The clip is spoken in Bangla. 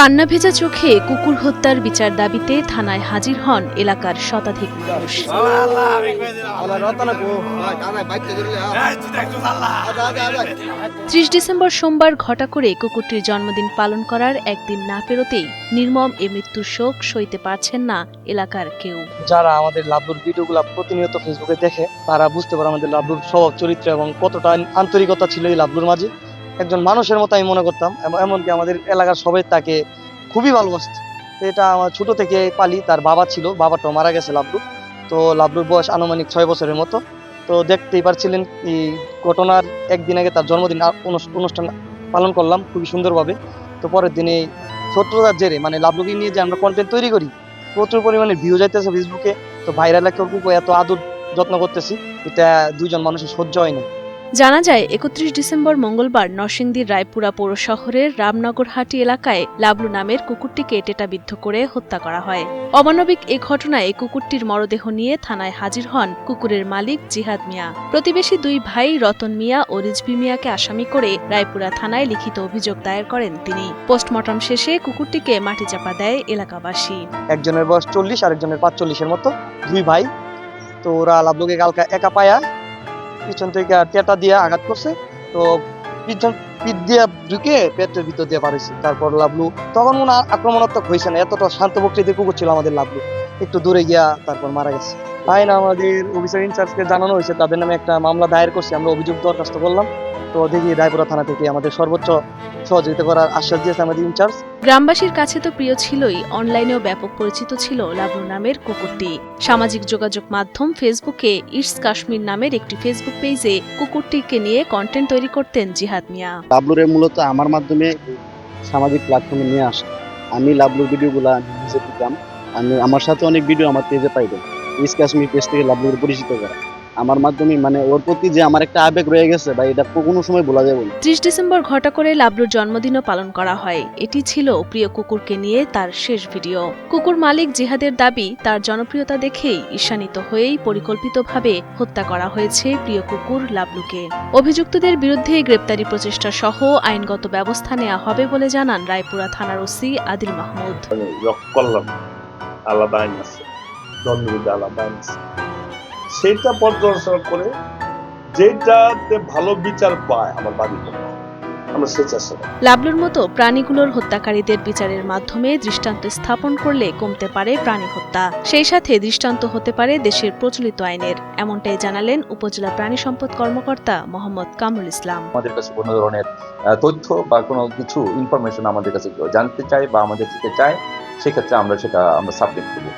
কান্না ভেজা চোখে কুকুর হত্যার বিচার দাবিতে থানায় হাজির হন এলাকার শতাধিক মানুষ। ত্রিশ ডিসেম্বর সোমবার ঘটা করে কুকুরটির জন্মদিন পালন করার একদিন না পেরোতেই নির্মম এ মৃত্যুর শোক সইতে পারছেন না এলাকার কেউ। যারা আমাদের লাভলুর ভিডিওগুলো প্রতিনিয়ত ফেসবুকে দেখে, তারা বুঝতে পারে আমাদের লাভলুর স্বভাব, চরিত্র এবং কতটা আন্তরিকতা ছিল এই লাভলুর মাঝে। একজন মানুষের মতো আমি মনে করতাম এমনকি আমাদের এলাকার সবাই তাকে খুবই ভালোবাসত। তো এটা আমার ছোট থেকে পালি, তার বাবা ছিল বাবাটাও মারা গেছে লাভলু তো লাভলুর বয়স আনুমানিক ছয় বছরের মতো। তো দেখতেই পারছিলেন এই ঘটনার একদিন আগে তার জন্মদিন অনুষ্ঠান পালন করলাম খুবই সুন্দরভাবে। তো পরের দিনে শত্রুতার জেরে মানে লাভলুকে নিয়ে যে আমরা কন্টেন্ট তৈরি করি, প্রচুর পরিমাণে ভিউ যাইতেছে ফেসবুকে তো ভাইরাল একটা এত আদর যত্ন করতেছি, এটা দুইজন মানুষের সহ্য হয় না জানা যায়, একত্রিশ ডিসেম্বর মঙ্গলবার নরসিংদীর রায়পুরা পৌর শহরের রামনগরহাটি এলাকায় লাবলু নামের কুকুরটিকে টেটাবিদ্ধ করে হত্যা করা হয়। অমানবিক এ ঘটনায় কুকুরটির মরদেহ নিয়ে থানায় হাজির হন কুকুরের মালিক জিহাদ মিয়া। প্রতিবেশী দুই ভাই রতন মিয়া ও রিজভি মিয়াকে আসামি করে রায়পুরা থানায় লিখিত অভিযোগ দায়ের করেন তিনি। পোস্টমর্টম শেষে কুকুরটিকে মাটি চাপা দেয় এলাকাবাসী। একজনের বয়স চল্লিশ, আরেকজনের পাঁচচল্লিশের মতো, দুই ভাই। তো ওরা লাভলুকে কালকা একা পায়া পিছন থেকে টেটা দিয়ে আঘাত করছে। তো পিছন পিঠ দিয়ে ঢুকে পেটের ভিতর দিয়ে পারেছি তারপর লাভলু তখন মনে আক্রমণাত্মক হয়েছে না, এতটা শান্ত প্রকৃতির কুকুর ছিল আমাদের লাভলু একটু দূরে গিয়া তারপর মারা গেছে। তাই না, আমাদের অফিসার ইনচার্জকে জানানো হয়েছে, তাদের নামে একটা মামলা দায়ের করছে, আমরা অভিযোগ দরখাস্ত করলাম। তো দেখি রায়পুরা থানা থেকে আমাদের সর্বোচ্চ সহযোগিতা করার আশ্বাস দিয়েছে আমাদের ইনচার্জ। গ্রামবাসীর কাছে তো প্রিয় ছিলই অনলাইনেও ব্যাপক পরিচিত ছিল লাবলু নামের কুকুরটি। সামাজিক যোগাযোগ মাধ্যম ফেসবুকে ইটস কাশ্মীর নামের একটি ফেসবুক পেজে কুকুরটিকে নিয়ে কন্টেন্ট তৈরি করতেন জিহাদ মিয়া। লাভলুরে মূলত আমার মাধ্যমে সামাজিক প্ল্যাটফর্মে নিয়ে আসে। আমি লাভলুর ভিডিওগুলো নিজে দিতাম। আমি আমার সাথে অনেক ভিডিও আমার পেজে পাইবেন ইস কাশ্মীর পেজ থেকে লাভলুর পরিচিত করা। আমার মাধ্যমে মানে ওর প্রতি যে আমার একটা আবেগ রয়ে গেছে বা এটা কোনো সময় বলা যাবে না। ত্রিশ ডিসেম্বর ঘটা করে লাবলুর জন্মদিনও পালন করা হয়। এটি ছিল প্রিয় কুকুরকে নিয়ে তার শেষ ভিডিও। কুকুর মালিক জিহাদের দাবি তার জনপ্রিয়তা দেখেই ঈর্ষান্বিত হয়েই পরিকল্পিতভাবে হত্যা করা হয়েছে প্রিয় কুকুর লাবলুকে। অভিযুক্তদের বিরুদ্ধে গ্রেপ্তারি প্রচেষ্টা সহ আইনগত ব্যবস্থা নেওয়া হবে বলে জানান রায়পুরা থানার ওসি আদিল মাহমুদ। রক করলাম। আলাদা আইন আছে। দণ্ডবিধি আলাদা আইন আছে। সেটা পর্যালোচনা করে যেটাতে ভালো বিচার পায় আমার বাড়ি আমরা সে চেষ্টা করি। লাবলুর মতো প্রাণীগুলোর হত্যাকারীদের বিচারের মাধ্যমে দৃষ্টান্ত স্থাপন করলে কমতে পারে প্রাণী হত্যা। সেই সাথে দৃষ্টান্ত হতে পারে দেশের প্রচলিত আইনের। এমনটাই জানালেন উপজেলা প্রাণী সম্পদ কর্মকর্তা মোহাম্মদ কামরুল ইসলাম। আমাদের কাছে কোনো ধরনের তথ্য বা কোনো কিছু ইনফরমেশন আমাদের কাছে জানতে চায় বা আমাদের থেকে চায় সেক্ষেত্রে আমরা সেটা আমরা সাবমিট করি